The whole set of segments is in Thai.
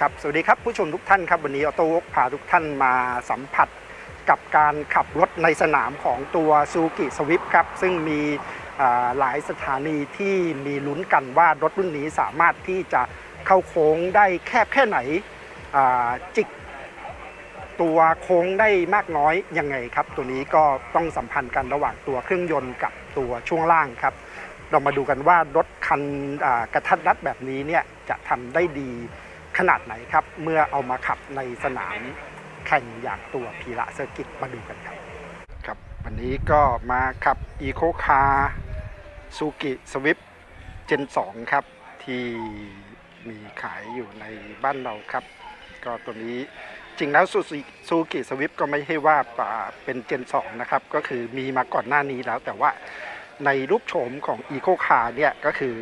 ครับสวัสดีครับผู้ชมทุกท่านครับวันนี้ออโต้วกพาทุกท่านมาสัมผัสกับการขับรถในสนามของตัวซูกิสวิฟครับซึ่งมีหลายสถานีที่มีลุ้นกันว่ารถรุ่นนี้สามารถที่จะเข้าโค้งได้แคบแค่ไหนจิกตัวโค้งได้มากน้อยยังไงครับ ตัวนี้ก็ต้องสัมพันธ์กันระหว่างตัวเครื่องยนต์กับตัวช่วงล่างครับ เรามาดูกันว่ารถคันกระทัดรัดแบบนี้เนี่ยจะทำได้ดี ขนาดไหนครับ เมื่อเอามาขับในสนามแข่งอย่างตัวพีระเซอร์กิตมาดูกันครับครับ วันนี้ก็มาขับ e c o c a r s u k i Swift Gen 2ครับ ที่มีขายอยู่ในบ้านเราครับ ก็ตัวนี้จริงแล้วซูกิสวิฟก็ไม่ใช่ว่าเป็น Gen 2นะครับ ก็คือมีมาก่อนหน้านี้แล้ว แต่ว่าในรูปโฉมของ e c o c a r เนี่ยก็คือ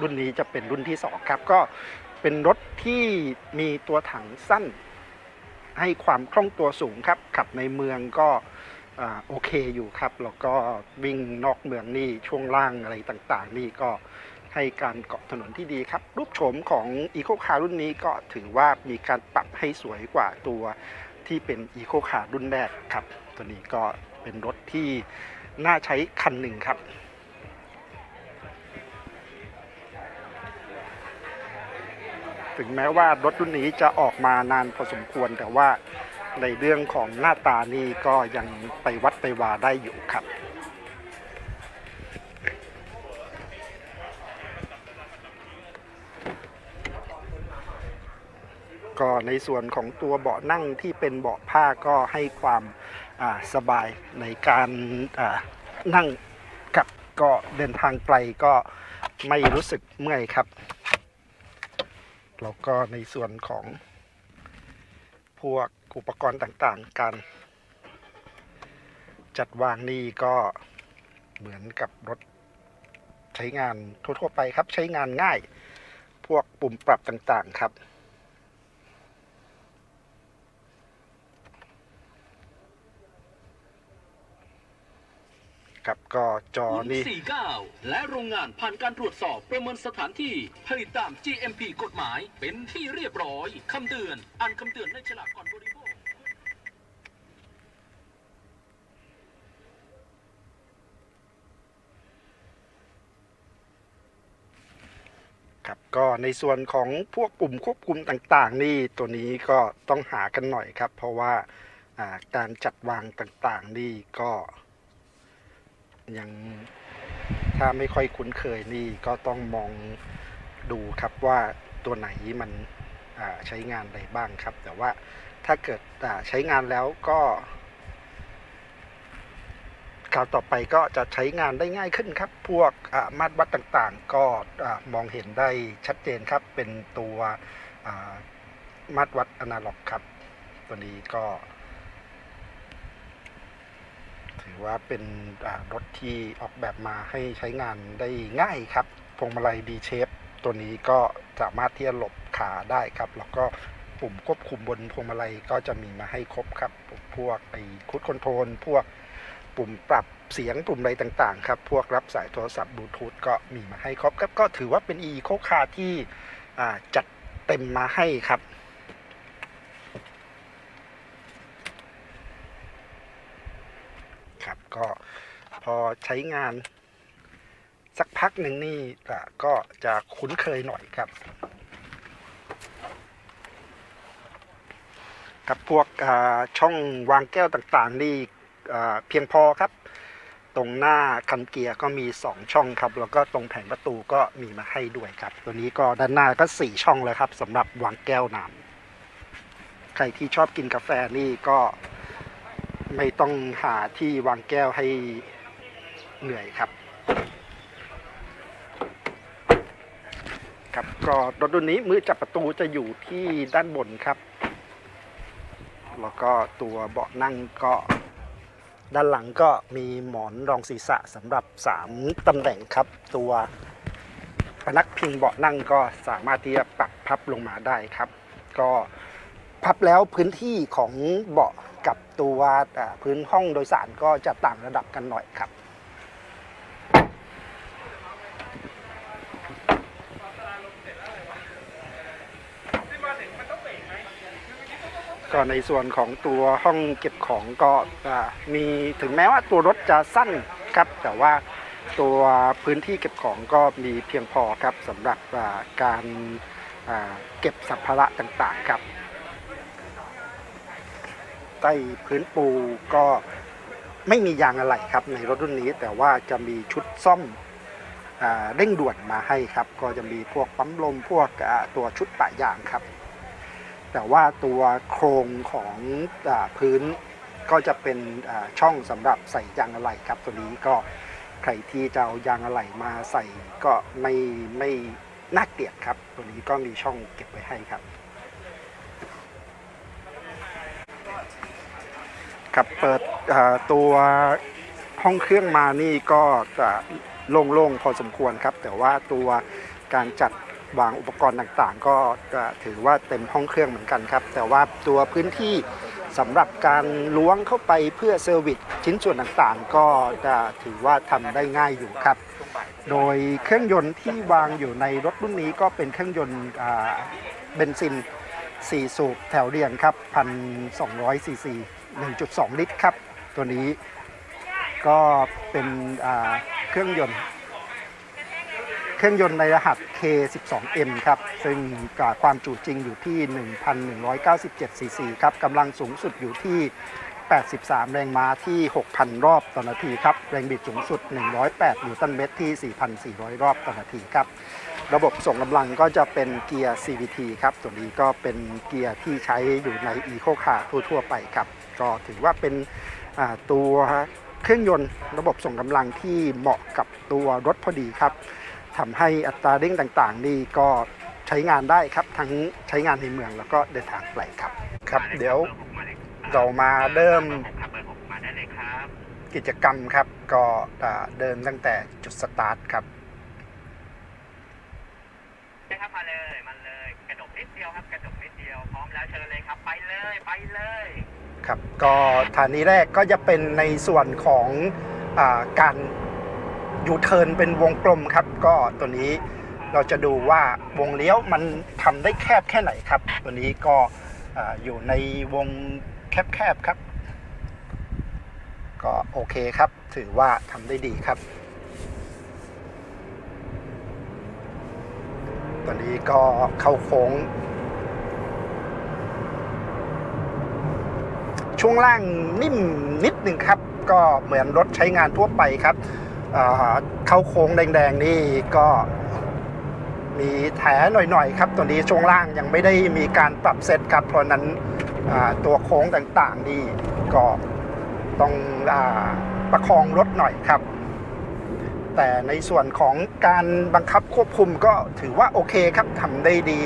รุ่นนี้จะเป็นรุ่นที่ 2 ครับ ก็ เป็นรถที่มีตัวถังสั้น ให้ความคล่องตัวสูงครับ ขับในเมืองก็อโอเคอยู่ครับ แล้วก็วิ่งนอกเมืองนี่ช่วงล่างอะไรต่างๆ นี่ก็ให้การเกาะถนนที่ดีครับ รูปโฉมของ e c o c a r รุ่นนี้ก็ถือว่ามีการปรับให้สวยกว่าตัวที่เป็น e c o c a r รุ่นแรกครับ ตัวนี้ก็เป็นรถที่น่าใช้คันหนึ่งครับ ถึงแม้ว่ารถรุ่นนี้จะออกมานานพอสมควรแต่ว่าในเรื่องของหน้าตานี่ก็ยังไปวัดไปวาได้อยู่ครับก็ในส่วนของตัวเบาะนั่งที่เป็นเบาะผ้าก็ให้ความสบายในการนั่งกับก็เดินทางไกลก็ไม่รู้สึกเมื่อยครับ แล้วก็ในส่วนของพวกอุปกรณ์ต่างๆ การ จัดวางนี่ก็เหมือนกับรถใช้งานทั่วๆไปครับใช้งานง่าย พวกปุ่มปรับต่างๆครับ ครับก็จอนี่49 และโรงงานผ่านการตรวจสอบประเมินสถานที่ผลิตตาม GMP กฎหมายเป็นที่เรียบร้อยคำเตือนอ่านคำเตือนในฉลากก่อนบริโภคครับก็ในส่วนของพวกปุ่มควบคุมต่างๆ นี่ตัวนี้ก็ต้องหากันหน่อยครับ เพราะว่าการจัดวางต่างๆ นี่ก็ ยังถ้าไม่ค่อยคุ้นเคยนี่ก็ต้องมองดูครับว่าตัวไหนมันใช้งานอะไรบ้างครับ แต่ว่าถ้าเกิดใช้งานแล้วก็คราวต่อไปก็จะใช้งานได้ง่ายขึ้นครับ พวกมาตรวัดต่างๆ ก็มองเห็นได้ชัดเจนครับ เป็นตัวมาตรวัดอนาล็อกครับ ตัวนี้ก็ ถือว่าเป็นรถที่ออกแบบมาให้ใช้งานได้ง่ายครับพวงมาลัยดีเชฟตัวนี้ก็สามารถที่จะหลบขาได้ครับ แล้วก็ปุ่มควบคุมบนพวงมาลัยก็จะมีมาให้ครบครับ พวกไอ้คุดคอนโทรลพวกปุ่มปรับเสียงปุ่มอะไรต่างๆครับ พวกรับสายโทรศัพท์บลูทูธก็มีมาให้ครบครับ ก็ถือว่าเป็น e c o c a r ที่จัดเต็มมาให้ครับ ครับ ก็พอใช้งาน สักพักหนึ่งนี่ก็จะคุ้นเคยหน่อยครับครับพวกช่องวางแก้วต่างๆ นี่เพียงพอครับ ตรงหน้าคันเกียร์ก็มี 2 ช่องครับ แล้วก็ตรงแผงประตูก็มีมาให้ด้วยครับ ตัวนี้ก็ด้านหน้าก็ 4 ช่องเลยครับสำหรับวางแก้วน้ำใครที่ชอบกินกาแฟนี่ก็ ไม่ต้องหาที่วางแก้วให้เหนื่อยครับ ครับก็รถรุ่นนี้มือจับประตูจะอยู่ที่ด้านบนครับ แล้วก็ตัวเบาะนั่งก็ด้านหลังก็มีหมอนรองศีรษะสำหรับ 3ตำแหน่งครับ ตัวพนักพิงเบาะนั่งก็สามารถที่จะปรับพับลงมาได้ครับ ก็พับแล้วพื้นที่ของเบาะ กับตัวพื้นห้องโดยสารก็จะต่างระดับกันหน่อยครับก็ในส่วนของตัวห้องเก็บของก็มีถึงแม้ว่าตัวรถจะสั้นครับ แต่ว่าตัวพื้นที่เก็บของก็มีเพียงพอครับสำหรับการเก็บสัมภาระต่างๆครับ ต้พื้นปูก็ไม่มียางอะไหล่ครับในรถรุ่นนี้ แต่ว่าจะมีชุดซ่อมเร่งด่วนมาให้ครับ ก็จะมีพวกปั๊มลมพวกตัวชุดปะยางครับ แต่ว่าตัวโครงของอพื้นก็จะเป็นช่องสำหรับใส่ยางอะไหล่ครับ ตัวนี้ก็ใครที่จะเอายางอะไหล่มาใส่ก็ไม่ไม่น่าเกลียดครับ ตัวนี้ก็มีช่องเก็บไว้ให้ครับ ครับเปิดตัวห้องเครื่องมานี่ก็จะโล่งๆพอสมควรครับ แต่ว่าตัวการจัดวางอุปกรณ์ต่างๆ ก็ถือว่าเต็มห้องเครื่องเหมือนกันครับ แต่ว่าตัวพื้นที่สำหรับการล้วงเข้าไปเพื่อเซอร์วิสชิ้นส่วนต่างๆ ก็จะถือว่าทำได้ง่ายอยู่ครับ โดยเครื่องยนต์ที่วางอยู่ในรถรุ่นนี้ก็เป็นเครื่องยนต์เบนซิน 4 สูบแถวเรียงครับ 1,200ซีซี 1.2 ลิตรครับ ตัวนี้ก็เป็นเครื่องยนต์ เครื่องยนต์ในรหัส K12M ครับ ซึ่งอ่าความจุจริงอยู่ที่ 1,197 ซีซีครับกำลังสูงสุดอยู่ที่ 83 แรงม้าที่ 6,000 รอบต่อนาทีครับ แรงบิดสูงสุด 108 นิวตันเมตรที่ 4,400 รอบต่อนาทีครับระบบส่งกำลังก็จะเป็นเกียร์ CVT ครับ ตัวนี้ก็เป็นเกียร์ที่ใช้อยู่ใน Eco Car ทั่ว ๆ ไปครับ ก็ถือว่าเป็นตัวเครื่องยนต์ระบบส่งกำลังที่เหมาะกับตัวรถพอดีครับทำให้อัตราเร่งต่างๆ นี่ก็ใช้งานได้ครับ ทั้งใช้งานในเมืองแล้วก็เดินทางไกลครับ ครับ เดี๋ยวเรามาเริ่มกิจกรรมครับ ก็เดินตั้งแต่จุดสตาร์ทครับได้ครับมาเลยมาเลยกระดกนิดเดียวครับกระดกนิดเดียวพร้อมแล้วเชิญเลยครับ ไปเลยไปเลย ครับก็ฐานีแรกก็จะเป็นในส่วนของอการยูเทิร์นเป็นวงกลมครับ ก็ตัวนี้เราจะดูว่าวงเลี้ยวมันทำได้แคบแค่ไหนครับ ตัวนี้ก็อ่าอยู่ในวงแคบๆครับ ก็โอเคครับ ถือว่าทำได้ดีครับ ตัวนี้ก็เข้าโค้ง ช่วงล่างนิ่มนิดหนึ่งครับ ก็เหมือนรถใช้งานทั่วไปครับ เข้าโค้งแดงๆนี่ก็มีแถหน่อยๆครับ ตัวนี้ช่วงล่างยังไม่ได้มีการปรับเซตครับ เพราะนั้นตัวโค้งต่างๆนี่ก็ต้องอประคองรถหน่อยครับ แต่ในส่วนของการบังคับควบคุมก็ถือว่าโอเคครับทำได้ดี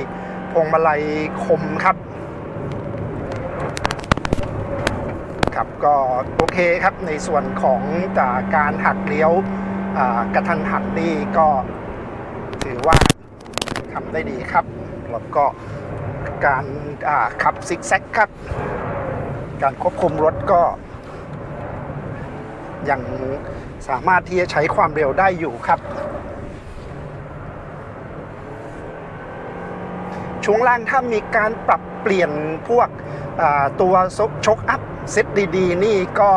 พวงมาลัยคมครับ ครับก็โอเคครับในส่วนของจากการหักเลี้ยวกระทันหันนี่ก็ถือว่าทำได้ดีครับ แล้วก็การาขับซิกแซกครับ การควบคุมรถก็ยังสามารถที่จะใช้ความเร็วได้อยู่ครับ ช่วงล่างถ้ามีการปรับเปลี่ยนพวกตัวชกอัพ เซตดีๆ นี่ก็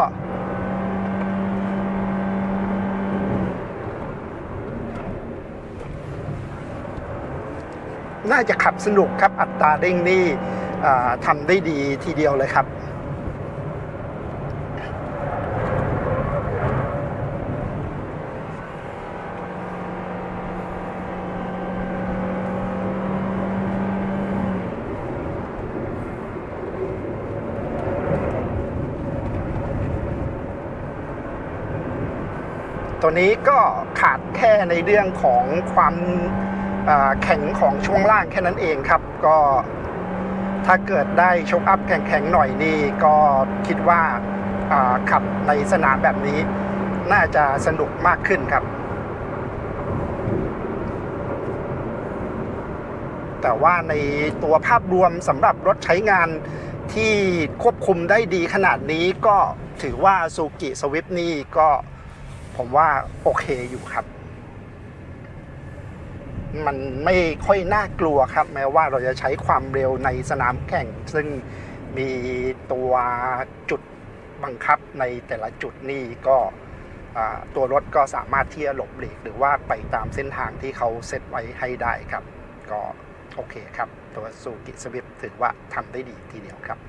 น่าจะขับสนุกครับอัตราเร่งนี่ทำได้ดีทีเดียวเลยครับ ตัวนี้ก็ขาดแค่ในเรื่องของความแข็งของช่วงล่างแค่นั้นเองครับ ก็ถ้าเกิดได้ชกอัพแข็งๆหน่อยนี่ก็คิดว่าอ่าขับในสนามแบบนี้ น่าจะสนุกมากขึ้นครับ แต่ว่าในตัวภาพรวมสำหรับรถใช้งานที่ควบคุมได้ดีขนาดนี้ก็ถือว่าซูกิสวิฟนี่ก็ ผมว่าโอเคอยู่ครับ มันไม่ค่อยน่ากลัวครับ แม้ว่าเราจะใช้ความเร็วในสนามแข่ง ซึ่งมีตัวจุดบังคับในแต่ละจุดนี่ก็ตัวรถก็สามารถที่จะหลบหลีกหรือว่าไปตามเส้นทางที่เขาเซตไว้ให้ได้ครับ ก็โอเคครับ ตัวซูกิสวิฟถือว่าทำได้ดีทีเดียวครับ